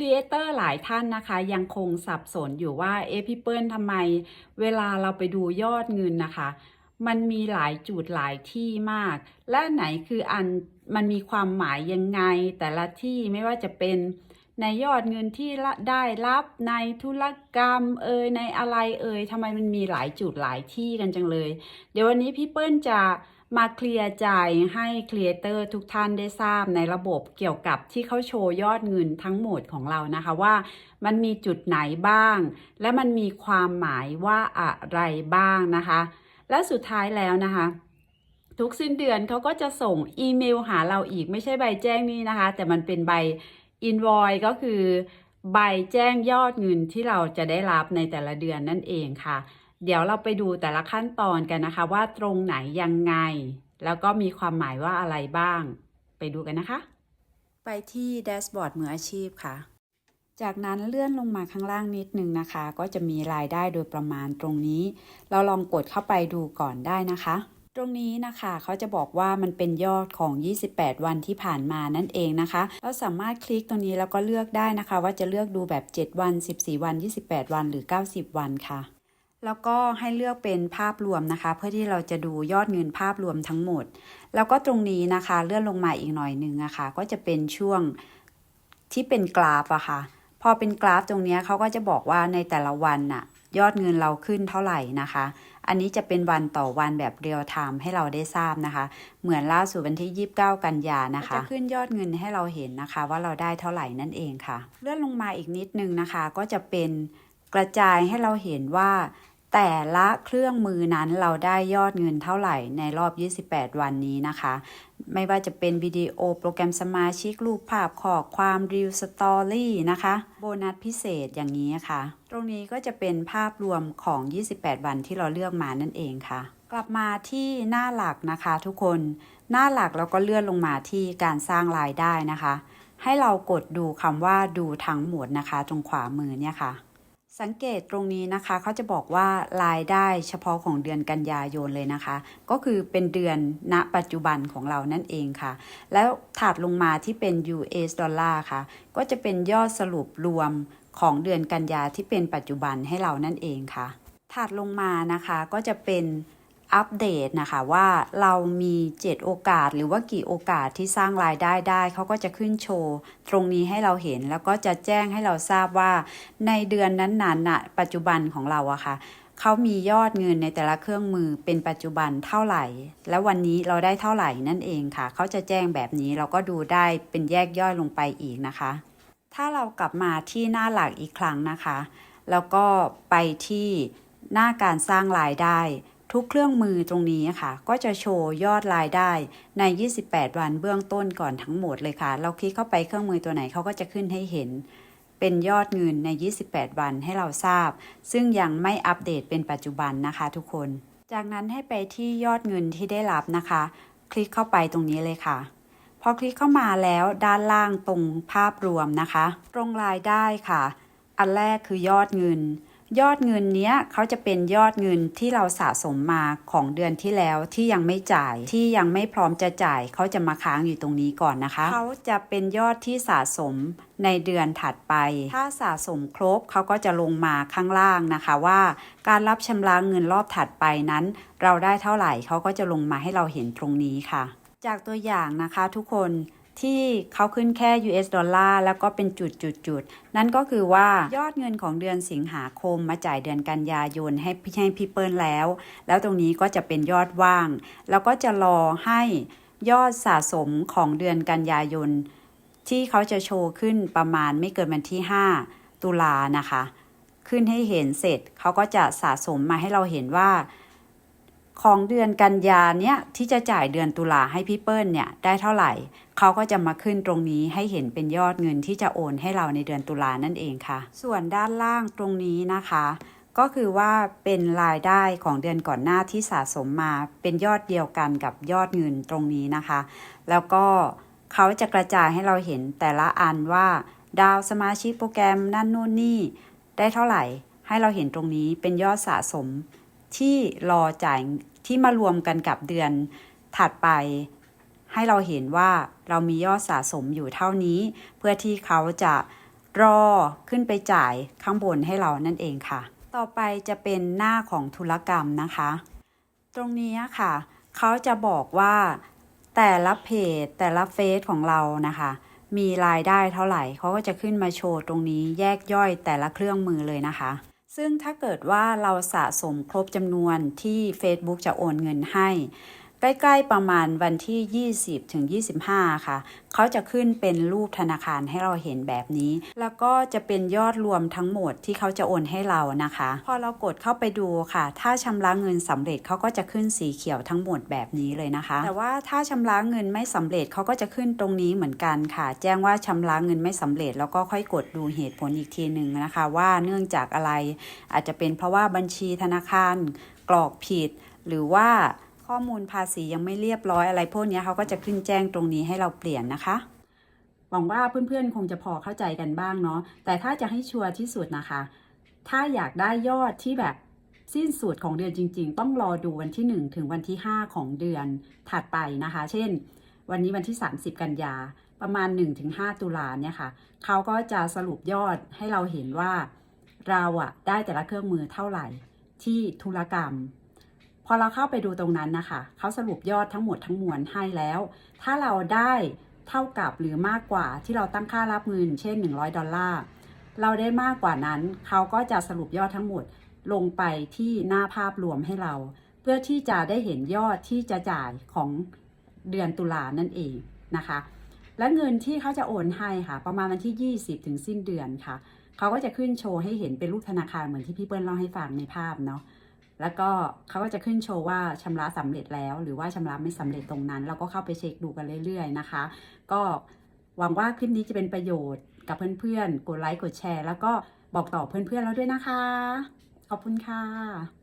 ครีเอเตอร์หลายท่านนะคะ ยังคงสับสนอยู่ว่าเอพี่เปิลทำไมเวลาเราไปดูยอดเงินนะคะ มันมีหลายจุดหลายที่มาก และไหนคืออันมันมีความหมายยังไง แต่ละที่ไม่ว่าจะเป็นในยอดเงินที่ได้รับในธุรกรรมเอ่ยในอะไรเอ่ยทำไมมันมีหลายจุดหลายที่กันจังเลย เดี๋ยววันนี้พี่เปิ้ลจะ มาเคลียร์ใจให้ครีเอเตอร์ทุกท่านได้ทราบในระบบเกี่ยวกับที่เขาโชว์ยอดเงินทั้งหมดของเรานะคะว่ามันมีจุดไหนบ้าง และมันมีความหมายว่าอะไรบ้างนะคะ และสุดท้ายแล้วนะคะทุกสิ้นเดือนเขาก็จะส่งอีเมลหาเราอีกไม่ใช่ใบแจ้งนี้นะคะ แต่มันเป็นใบ invoice ก็คือ ใบแจ้งยอดเงินที่เราจะได้รับในแต่ละเดือนนั่นเองค่ะ เดี๋ยวเราไปดูแต่ละขั้นตอนกันนะคะ ว่าตรงไหนยังไง แล้วก็มีความหมายว่าอะไรบ้าง ไปดูกันนะคะ ไปที่แดชบอร์ดมืออาชีพค่ะ จากนั้นเลื่อนลงมาข้างล่างนิดนึงนะคะ ก็จะมีรายได้โดยประมาณตรงนี้ เราลองกดเข้าไปดูก่อนได้นะคะ ตรงนี้นะคะเขาจะบอกว่ามันเป็นยอดของ 28 วันที่ผ่านมานั่นเองนะคะ เราสามารถคลิกตรงนี้แล้วก็เลือกได้นะคะ ว่าจะเลือกดูแบบ 7 วัน 14 วัน 28 วันหรือ 90 วันค่ะ แล้วก็ให้เลือกเป็นภาพรวมนะคะ เพื่อที่เราจะดูยอดเงินภาพรวมทั้งหมด แล้วก็ตรงนี้นะคะเลื่อนลงมาอีกหน่อยหนึ่งนะคะก็จะเป็นช่วงที่เป็นกราฟอะค่ะ พอเป็นกราฟตรงนี้เขาก็จะบอกว่าในแต่ละวันน่ะยอดเงินเราขึ้นเท่าไหร่นะคะ อันนี้จะเป็นวันต่อวันแบบเรียลไทม์ให้เราได้ทราบนะคะ เหมือนล่าสุดวันที่ 29 กันยานะคะ จะขึ้นยอดเงินให้เราเห็นนะคะ ว่าเราได้เท่าไหร่นั่นเองค่ะ เลื่อนลงมาอีกนิดนึงนะคะ ก็จะเป็น กระจายให้เราเห็นว่า แต่ละเครื่องมือนั้นเราได้ยอดเงินเท่าไหร่ในรอบ 28 วันนี้นะคะ ไม่ว่าจะเป็นวิดีโอโปรแกรมสมาชิกรูปภาพข้อความรีวสตอรี่นะคะ โบนัสพิเศษอย่างนี้ค่ะ ตรงนี้ก็จะเป็นภาพรวมของ 28 วันที่เราเลือกมานั่นเองค่ะกลับมาที่หน้าหลักนะคะทุกคน หน้าหลักเราก็เลื่อนลงมาที่การสร้างรายได้นะคะ ให้เรากดดูคำว่าดูทั้งหมดนะคะ ตรงขวามือเนี่ยค่ะ สังเกตตรงนี้นะคะเขาจะบอกว่ารายได้เฉพาะของเดือนกันยายนเลยนะคะ ก็คือเป็นเดือนณปัจจุบันของเรานั่นเองค่ะ แล้วถัดลงมาที่เป็น US ดอลลาร์ค่ะ ก็จะเป็นยอดสรุปรวมของเดือนกันยาที่เป็นปัจจุบันให้เรานั่นเองค่ะถัดลงมานะคะก็จะเป็น อัปเดตนะคะว่าเรามี 7 โอกาสหรือว่ากี่โอกาสที่สร้างรายได้ได้ เขาก็จะขึ้นโชว์ตรงนี้ให้เราเห็นแล้วก็จะแจ้งให้เราทราบว่า ในเดือนนั้นๆน่ะปัจจุบันของเราอะค่ะเขามียอดเงินในแต่ละเครื่องมือเป็นปัจจุบันเท่าไหร่ แล้ววันนี้เราได้เท่าไหร่นั่นเองค่ะ เขาจะแจ้งแบบนี้เราก็ดูได้เป็นแยกย่อยลงไปอีกนะคะ ถ้าเรากลับมาที่หน้าหลักอีกครั้งนะคะ แล้วก็ไปที่หน้าการสร้างรายได้ ทุกเครื่องมือตรงนี้ค่ะ ก็จะโชว์ยอดรายได้ใน 28 วันเบื้องต้นก่อนทั้งหมดเลยค่ะ เราคลิกเข้าไปเครื่องมือตัวไหนเขาก็จะขึ้นให้เห็น เป็นยอดเงินใน 28 วันให้เราทราบ ซึ่งยังไม่อัปเดตเป็นปัจจุบันนะคะ ทุกคน จากนั้นให้ไปที่ยอดเงินที่ได้รับนะคะ คลิกเข้าไปตรงนี้เลยค่ะพอคลิกเข้ามาแล้วด้านล่างตรงภาพรวมนะคะ ตรงรายได้ค่ะ อันแรกคือยอดเงิน ยอดเงินเนี้ยเขาจะเป็นยอดเงินที่เราสะสมมาของเดือนที่แล้วที่ยังไม่จ่ายที่ยังไม่พร้อมจะจ่ายเขาจะมาค้างอยู่ตรงนี้ก่อนนะคะเขาจะเป็นยอดที่สะสมในเดือนถัดไป ถ้าสะสมครบเขาก็จะลงมาข้างล่างนะคะว่า การรับชำระเงินรอบถัดไปนั้น เราได้เท่าไหร่เขาก็จะลงมาให้เราเห็นตรงนี้ค่ะ จากตัวอย่างนะคะทุกคน ที่เขาขึ้นแค่ US ดอลลาร์แล้วก็เป็นจุดจุดจุดนั่นก็คือว่ายอดเงินของเดือนสิงหาคมมาจ่ายเดือนกันยายนให้พี่ให้พี่เปิ้ลแล้ว แล้วตรงนี้ก็จะเป็นยอดว่าง แล้วก็จะรอให้ยอดสะสมของเดือนกันยายน ที่เขาจะโชว์ขึ้นประมาณไม่เกินวันที่ 5 ตุลานะคะ ขึ้นให้เห็นเสร็จเขาก็จะสะสมมาให้เราเห็นว่า ของเดือนกันยาเนี้ยที่จะจ่ายเดือนตุลาให้พี่เปิ้ลเนี่ยได้เท่าไหร่ เขาก็จะมาขึ้นตรงนี้ให้เห็นเป็นยอดเงินที่จะโอนให้เราในเดือนตุลานั่นเองค่ะ ส่วนด้านล่างตรงนี้นะคะ ก็คือว่าเป็นรายได้ของเดือนก่อนหน้าที่สะสมมาเป็นยอดเดียวกันกับยอดเงินตรงนี้นะคะ แล้วก็เขาจะกระจายให้เราเห็นแต่ละอันว่า ดาวสมาชิกโปรแกรมนั่นนู่นนี่ได้เท่าไหร่ ให้เราเห็นตรงนี้เป็นยอดสะสม ที่รอจ่ายที่มารวมกันกับเดือนถัดไปให้เราเห็นว่าเรามียอดสะสมอยู่เท่านี้ เพื่อที่เขาจะรอขึ้นไปจ่ายข้างบนให้เรานั่นเองค่ะ ต่อไปจะเป็นหน้าของธุรกรรมนะคะ ตรงนี้ค่ะ เขาจะบอกว่าแต่ละเพจแต่ละเฟซของเรานะคะ มีรายได้เท่าไหร่เขาก็จะขึ้นมาโชว์ตรงนี้แยกย่อยแต่ละเครื่องมือเลยนะคะ ซึ่งถ้าเกิดว่าเราสะสมครบจำนวนที่ Facebook จะโอนเงินให้ ใกล้ๆประมาณวันที่ 20ถึง25 ค่ะ เขาจะขึ้นเป็นรูปธนาคารให้เราเห็นแบบนี้ แล้วก็จะเป็นยอดรวมทั้งหมดที่เขาจะโอนให้เรานะคะ พอเรากดเข้าไปดูค่ะ ถ้าชำระเงินสำเร็จเขาก็จะขึ้นสีเขียวทั้งหมดแบบนี้เลยนะคะ แต่ว่าถ้าชำระเงินไม่สำเร็จเขาก็จะขึ้นตรงนี้เหมือนกันค่ะ แจ้งว่าชำระเงินไม่สำเร็จ แล้วก็ค่อยกดดูเหตุผลอีกทีหนึ่งนะคะ ว่าเนื่องจากอะไร อาจจะเป็นเพราะว่าบัญชีธนาคารกรอกผิด หรือว่า ข้อมูลภาษียังไม่เรียบร้อยอะไรพวกนี้เขาก็จะขึ้นแจ้งตรงนี้ให้เราเปลี่ยนนะคะ หวังว่าเพื่อนๆคงจะพอเข้าใจกันบ้างเนาะแต่ถ้าจะให้ชัวร์ที่สุดนะคะ ถ้าอยากได้ยอดที่แบบสิ้นสุดของเดือนจริง ๆ ต้องรอดูวันที่ 1 ถึงวันที่ 5 ของเดือนถัดไปนะคะ เช่น วันนี้วันที่ 30 กันยาประมาณ 1-5 ตุลาเนี่ยค่ะเขาก็จะสรุปยอดให้เราเห็นว่า เราอะได้แต่ละเครื่องมือเท่าไหร่ที่ธุรกรรม พอเราเข้าไปดูตรงนั้นนะคะเขาสรุปยอดทั้งหมดทั้งมวลให้แล้ว ถ้าเราได้เท่ากับหรือมากกว่าที่เราตั้งค่ารับเงิน เช่น 100 ดอลลาร์ เราได้มากกว่านั้น เขาก็จะสรุปยอดทั้งหมดลงไปที่หน้าภาพรวมให้เรา เพื่อที่จะได้เห็นยอดที่จะจ่ายของเดือนตุลานั่นเองนะคะ และเงินที่เขาจะโอนให้ค่ะ ประมาณวันที่ 20 ถึงสิ้นเดือนค่ะ เขาก็จะขึ้นโชว์ให้เห็นเป็นรูปธนาคารเหมือนที่พี่เปิ้ลเล่าให้ฟังในภาพเนาะ แล้วก็เขาก็จะขึ้นโชว์ว่าชำระสำเร็จแล้ว หรือว่าชำระไม่สำเร็จตรงนั้น เราก็เข้าไปเช็คดูกันเรื่อย ๆ นะคะ ก็หวังว่าคลิปนี้จะเป็นประโยชน์กับเพื่อนๆ กดไลค์กดแชร์ แล้วก็บอกต่อเพื่อนๆแล้วด้วยนะคะ ขอบคุณค่ะ